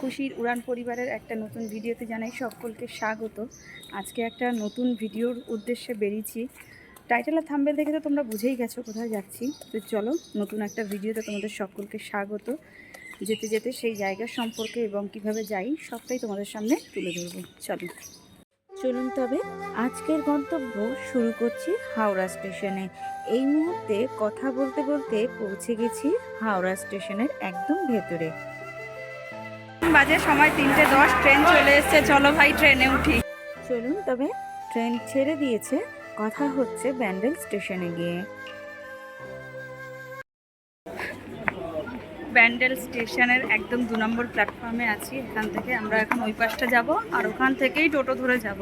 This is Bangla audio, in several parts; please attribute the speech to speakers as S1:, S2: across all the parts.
S1: খুশির উড়ান পরিবারের একটা নতুন ভিডিওতে জানাই সকলকে স্বাগত। আজকে একটা নতুন ভিডিওর উদ্দেশ্যে বেরিয়েছি। টাইটেল আর থাম্বেল দেখে তো তোমরা বুঝেই গেছো কোথায় যাচ্ছি। তো চলো, নতুন একটা ভিডিওতে তোমাদের সকলকে স্বাগত। যেতে যেতে সেই জায়গা সম্পর্কে এবং কীভাবে যাই, সবটাই তোমাদের সামনে তুলে ধরবো। চলো। চলুন তবে, আজকের গন্তব্য শুরু করছি হাওড়া স্টেশনে। এই মুহূর্তে কথা বলতে বলতে পৌঁছে গেছি হাওড়া স্টেশনের একদম ভেতরে। বাজে সময় তিনটে দশ, ট্রেন চলে এসছে। চলো ভাই, ট্রেনে উঠি। চলুন তবে, ট্রেন ছেড়ে দিয়েছে কথা হচ্ছে ব্যান্ডেল স্টেশনে গিয়ে। ব্যান্ডেল স্টেশনের একদম দু নম্বর প্ল্যাটফর্মে আছি, এখান থেকে আমরা এখন ওই পাশটা যাব, আর ওখান থেকেই টোটো ধরে যাব।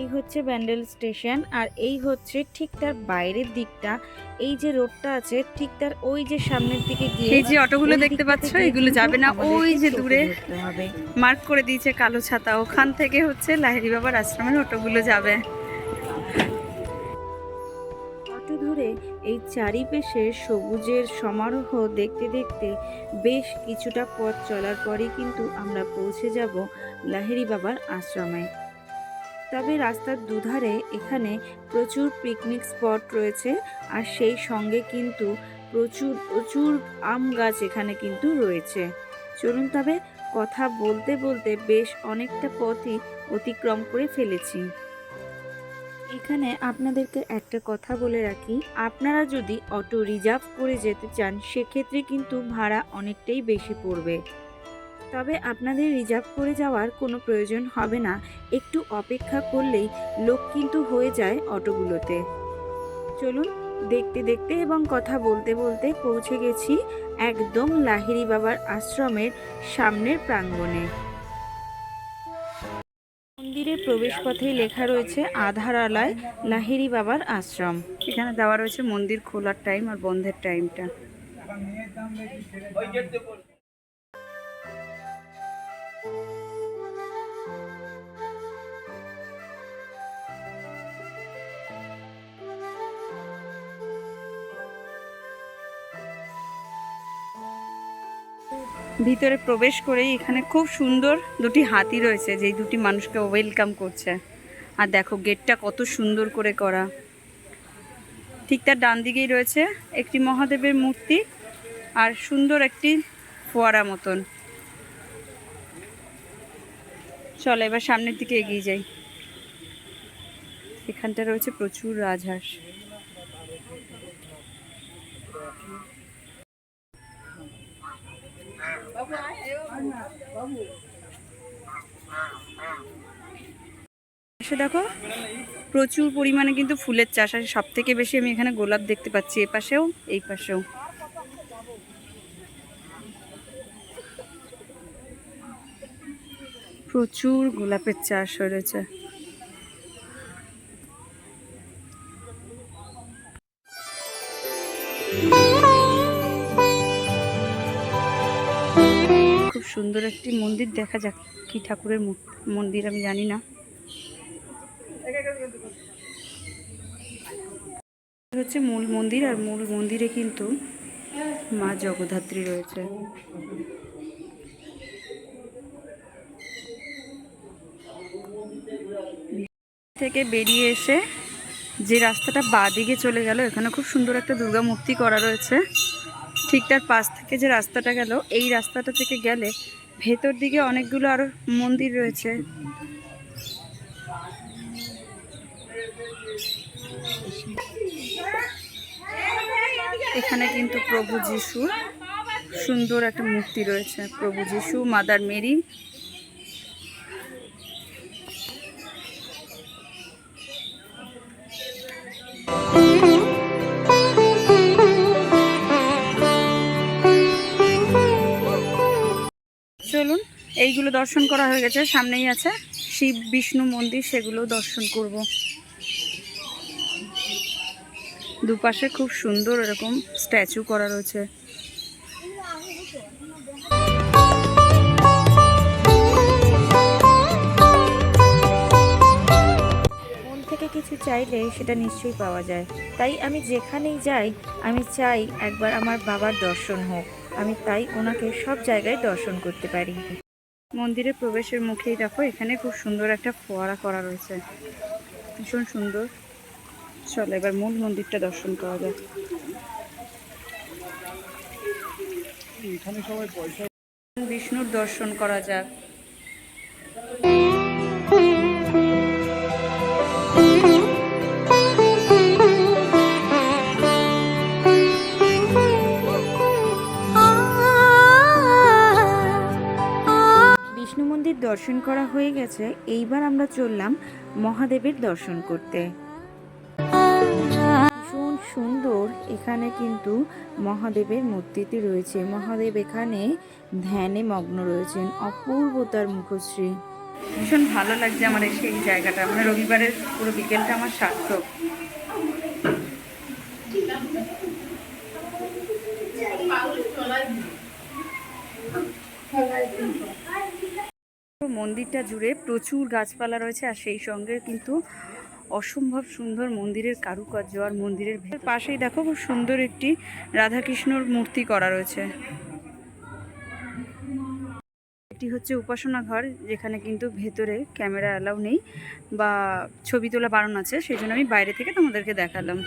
S1: এই হচ্ছে ব্যান্ডেল স্টেশন আর এই হচ্ছে ঠিক তার বাইরের দিকটা। এই যে রোডটা আছে ঠিক তার ওই যে সামনের দিকে গিয়ে
S2: এই যে অটোগুলো দেখতে পাচ্ছ এগুলো যাবে না। ওই যে দূরে মার্ক করে দিয়েছে কালো ছাতা। ওখান থেকে হচ্ছে লাহিড়ি বাবার আশ্রমের অটোগুলো যাবে।
S1: অটো ধরে এই চারিপাশে সবুজের সমারোহ দেখতে দেখতে বেশ কিছুটা পথ চলার পরে কিন্তু আমরা পৌঁছে যাব লাহিড়ি বাবার আশ্রমে। তবে রাস্তার দুধারে এখানে প্রচুর পিকনিক স্পট রয়েছে আর সেই সঙ্গে কিন্তু প্রচুর প্রচুর আম গাছ এখানে কিন্তু রয়েছে। চলুন তবে কথা বলতে বলতে বেশ অনেকটা পথই অতিক্রম করে ফেলেছি। এখানে আপনাদেরকে একটা কথা বলে রাখি, আপনারা যদি অটো রিজার্ভ করে যেতে চান, সেক্ষেত্রে কিন্তু ভাড়া অনেকটাই বেশি পড়বে। তবে আপনাদের রিজার্ভ করে যাওয়ার কোনো প্রয়োজন হবে না। একটু অপেক্ষা করলেই লোক কিন্তু হয়ে যায় অটোগুলোতে। চলুন, দেখতে দেখতে এবং কথা বলতে বলতে পৌঁছে গেছি একদম লাহিড়ি বাবার আশ্রমের সামনের প্রাঙ্গণে। মন্দিরের প্রবেশপথেই লেখা রয়েছে আধারালয় লাহিড়ি বাবার আশ্রম।
S2: এখানে দেওয়া রয়েছে মন্দির খোলার টাইম আর বন্ধের টাইমটা ভিতরে প্রবেশ করেই এখানে খুব সুন্দর দুটি হাতি রয়েছে, যেই দুটি মানুষকে ওয়েলকাম করছে। আর দেখো গেটটা কত সুন্দর করে করা। ঠিক তার ডান দিকেই রয়েছে একটি মহাদেবের মূর্তি আর সুন্দর একটি ফোয়ারা মতন। চলো, এবার সামনের দিকে এগিয়ে যাই। এখানটা রয়েছে প্রচুর রাজহাঁস। দেখো, প্রচুর পরিমাণে কিন্তু ফুলের চাষ আর সব থেকে বেশি আমি এখানে গোলাপ দেখতে পাচ্ছি, এ পাশেও, এই পাশেও। প্রচুর গোলাপের চাষ হয়ে রয়েছে। খুব সুন্দর একটি মন্দির। দেখা যাক কি ঠাকুরের মন্দির, আমি জানি না। হচ্ছে মূল মন্দির, আর মূল মন্দিরে কিন্তু মা জগদ্ধাত্রী রয়েছে। থেকে বেরিয়ে এসে যে রাস্তাটা বাঁ দিকে চলে গেল, এখানে খুব সুন্দর একটা দুর্গা মূর্তি করা রয়েছে। ঠিক তার পাশ থেকে যে রাস্তাটা গেল, এই রাস্তাটা থেকে গেলে ভেতর দিকে অনেকগুলো আরও মন্দির রয়েছে। এখানে কিন্তু প্রভু যিশুর সুন্দর একটা মূর্তি রয়েছে প্রভু যিশু, মাদার মেরি। এইগুলো দর্শন করা হয়ে গেছে, সামনেই আছে শিব, বিষ্ণু মন্দির, সেগুলো দর্শন করব। দুপাশে খুব সুন্দর এরকম স্ট্যাচু করা রয়েছে।
S1: থেকে কিছু চাইলে সেটা নিশ্চয়ই পাওয়া যায়। তাই আমি যেখানেই যাই, আমি চাই একবার আমার বাবার দর্শন হোক। আমি তাই ওনাকে সব জায়গায় দর্শন করতে পারি।
S2: মন্দিরের প্রবেশের মুখেই দেখো এখানে খুব সুন্দর একটা ফোয়ারা করা রয়েছে। ভীষণ সুন্দর। চলো এবার মূল মন্দিরটা দর্শন করা যাক। বিষ্ণুর দর্শন করা যাক।
S1: মন্দির দর্শন করা হয়ে গেছে, এইবার আমরা চললাম মহাদেবের দর্শন করতে। ভীষণ সুন্দর এখানে কিন্তু মহাদেবের মূর্তিটি রয়েছে। মহাদেব এখানে ধ্যানে মগ্ন রয়েছেন, অপূর্বতার মুখশ্রী।
S2: ভীষণ ভালো লাগছে আমার এসে এই জায়গাটা। মানে রবিবারের পুরো বিকেলটা আমার সার্থক। মন্দিরটা জুড়ে প্রচুর গাছপালা রয়েছে আর সেই সঙ্গে কিন্তু অসম্ভব সুন্দর মন্দিরের কারুকার্য আর মন্দিরের পাশেই দেখো খুব সুন্দর একটি রাধাকৃষ্ণর মূর্তি করা রয়েছে। এটি হচ্ছে উপাসনা ঘর, যেখানে কিন্তু ভেতরে ক্যামেরা অ্যালাউ নেই বা ছবি তোলা বারণ আছে সেই জন্য আমি বাইরে থেকে তোমাদেরকে দেখালাম।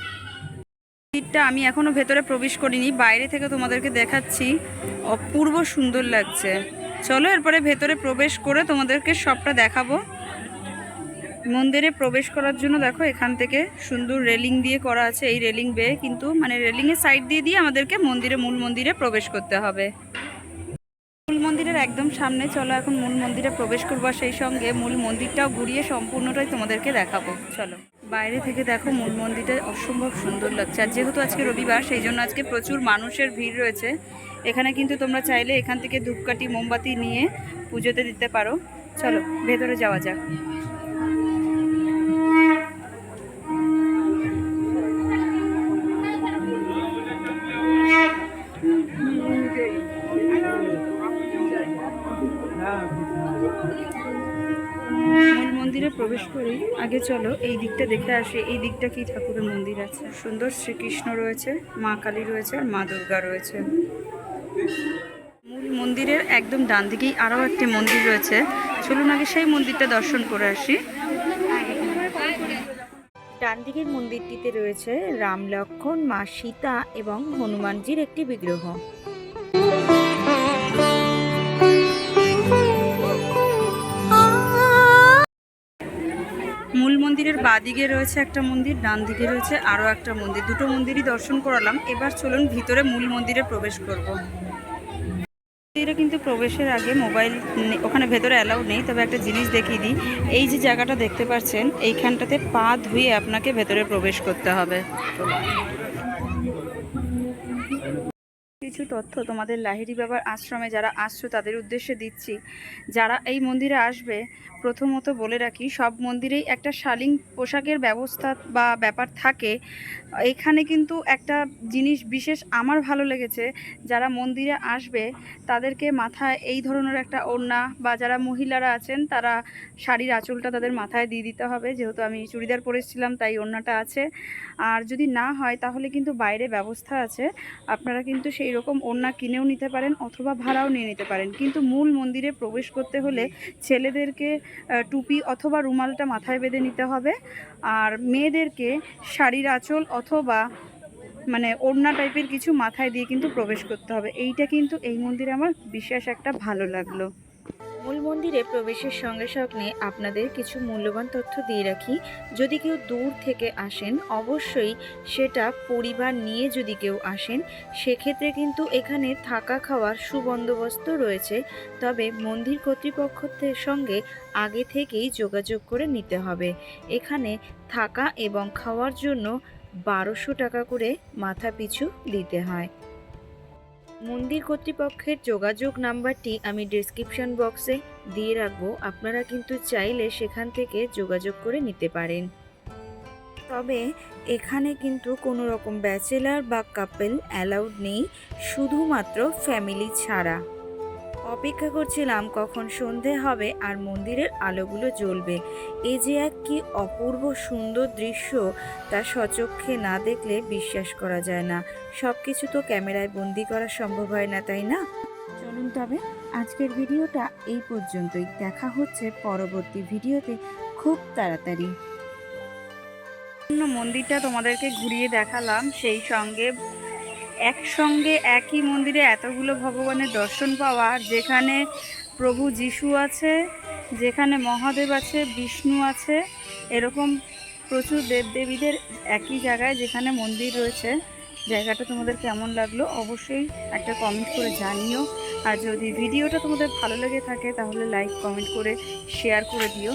S2: মন্দিরটা আমি এখনও ভেতরে প্রবেশ করিনি, বাইরে থেকে তোমাদেরকে দেখাচ্ছি। অপূর্ব সুন্দর লাগছে। চলো, এরপরে ভেতরে প্রবেশ করে তোমাদেরকে সবটা দেখাবো। মন্দিরে প্রবেশ করার জন্য দেখো, এখান থেকে সুন্দর রেলিং দিয়ে করা আছে। এই রেলিং বেয়ে কিন্তু মানে রেলিংয়ের সাইড দিয়ে দিয়ে আমাদেরকে মন্দিরে, মূল মন্দিরে প্রবেশ করতে হবে। মূল মন্দিরের একদম সামনে, চলো এখন মূল মন্দিরে প্রবেশ করব। সেই সঙ্গে মূল মন্দিরটাও ঘুরিয়ে সম্পূর্ণটাই তোমাদেরকে দেখাবো। চলো। বাইরে থেকে দেখো মূল মন্দিরটা অসম্ভব সুন্দর লাগছে। আর যেহেতু আজকে রবিবার, সেই জন্য আজকে প্রচুর মানুষের ভিড় রয়েছে। এখানে কিন্তু তোমরা চাইলে এখান থেকে ধূপকাঠি, মোমবাতি নিয়ে পুজোতে দিতে পারো। চলো, ভেতরে যাওয়া যাক। প্রবেশ করি। আগে চলো এই দিকটা দেখে আসি। এই দিকটা কি? ঠাকুরের মন্দির আছে। সুন্দর শ্রীকৃষ্ণ রয়েছে, মা কালী রয়েছে আর মা দুর্গা রয়েছে। মূল মন্দিরের একদম ডান দিকেই আরও একটি মন্দির রয়েছে। চলুন আগে সেই মন্দিরটা দর্শন করে আসি।
S1: ডান দিকের মন্দিরটিতে রয়েছে রাম লক্ষ্মণ মা সীতা এবং হনুমানজির একটি বিগ্রহ।
S2: বাদিকে রয়েছে একটা মন্দির, ডান দিকে রয়েছে আরও একটা মন্দির। দুটো মন্দিরই দর্শন করালাম। এবার চলুন ভিতরে মূল মন্দিরে প্রবেশ করব। মন্দিরে কিন্তু প্রবেশের আগে মোবাইল ওখানে ভেতরে অ্যালাউ নেই, তবে একটা জিনিস দেখিয়ে দিই। এই যে জায়গাটা দেখতে পাচ্ছেন, এইখানটাতে পা ধুয়ে আপনাকে ভেতরে প্রবেশ করতে হবে। কিছু তথ্য তোমাদের লাহিড়ি বাবার আশ্রমে যারা আসছো, তাদের উদ্দেশ্যে দিচ্ছি। যারা এই মন্দিরে আসবে, প্রথমত বলে রাখি, সব মন্দিরেই একটা শালীন পোশাকের ব্যবস্থা বা ব্যাপার থাকে। এখানে কিন্তু একটা জিনিস বিশেষ আমার ভালো লেগেছে, যারা মন্দিরে আসবে, তাদেরকে মাথায় এই ধরনের একটা ওড়না বা যারা মহিলারা আছেন, তারা শাড়ির আঁচলটা তাদের মাথায় দিয়ে দিতে হবে। যেহেতু আমি চুড়িদার পরেছিলাম, তাই ওড়নাটা আছে। আর যদি না হয়, তাহলে কিন্তু বাইরে ব্যবস্থা আছে। আপনারা কিন্তু সেই রকম ওড়না কিনেও নিতে পারেন অথবা ভাড়াও নিয়ে নিতে পারেন। কিন্তু মূল মন্দিরে প্রবেশ করতে হলে ছেলেদেরকে টুপি অথবা রুমালটা মাথায় বেঁধে নিতে হবে। আর মেয়েদেরকে শাড়ির আঁচল অথবা মানে ওড়না টাইপের কিছু মাথায় দিয়ে কিন্তু প্রবেশ করতে হবে। এইটা কিন্তু এই মন্দিরে আমার বিশেষ একটা ভালো লাগল।
S1: মূল মন্দিরে প্রবেশের সঙ্গে সঙ্গে আপনাদের কিছু মূল্যবান তথ্য দিয়ে রাখি। যদি কেউ দূর থেকে আসেন, অবশ্যই সেটা পরিবার নিয়ে যদি কেউ আসেন, সেক্ষেত্রে কিন্তু এখানে থাকা খাওয়ার সুবন্দোবস্ত রয়েছে। তবে মন্দির কর্তৃপক্ষের সঙ্গে আগে থেকেই যোগাযোগ করে নিতে হবে। এখানে থাকা এবং খাওয়ার জন্য বারোশো টাকা করে মাথা পিছু দিতে হয়। মন্দির কর্তৃপক্ষের যোগাযোগ নাম্বারটি আমি ডেসক্রিপশন বক্সে দিয়ে রাখব। আপনারা কিন্তু চাইলে সেখান থেকে যোগাযোগ করে নিতে পারেন। তবে এখানে কিন্তু কোনো রকম ব্যাচেলার বা কাপেল অ্যালাউড নেই। শুধুমাত্র ফ্যামিলি ছাড়া। অপেক্ষা করছিলাম কখন সন্ধে হবে আর মন্দিরের আলোগুলো জ্বলবে। এ যে এক কি অপূর্ব সুন্দর দৃশ্য তা সচক্ষে না দেখলে বিশ্বাস করা যায় না। সব কিছু তো ক্যামেরায় বন্দি করা সম্ভব হয় না, তাই না? চলুন তবে, আজকের ভিডিওটা এই পর্যন্তই। দেখা হচ্ছে পরবর্তী ভিডিওতে খুব তাড়াতাড়ি।
S2: মন্দিরটা তোমাদেরকে ঘুরিয়ে দেখালাম, সেই সঙ্গে একসঙ্গে একই মন্দিরে এতগুলো ভগবানের দর্শন পাওয়া, যেখানে প্রভু যিশু আছে, যেখানে মহাদেব আছে, বিষ্ণু আছে, এরকম প্রচুর দেবদেবীদের একই জায়গায় যেখানে মন্দির রয়েছে। জায়গাটা তোমাদের কেমন লাগল অবশ্যই একটা কমেন্ট করে জানিও। আর যদি ভিডিওটা তোমাদের ভালো লেগে থাকে তাহলে লাইক কমেন্ট করে শেয়ার করে দিও।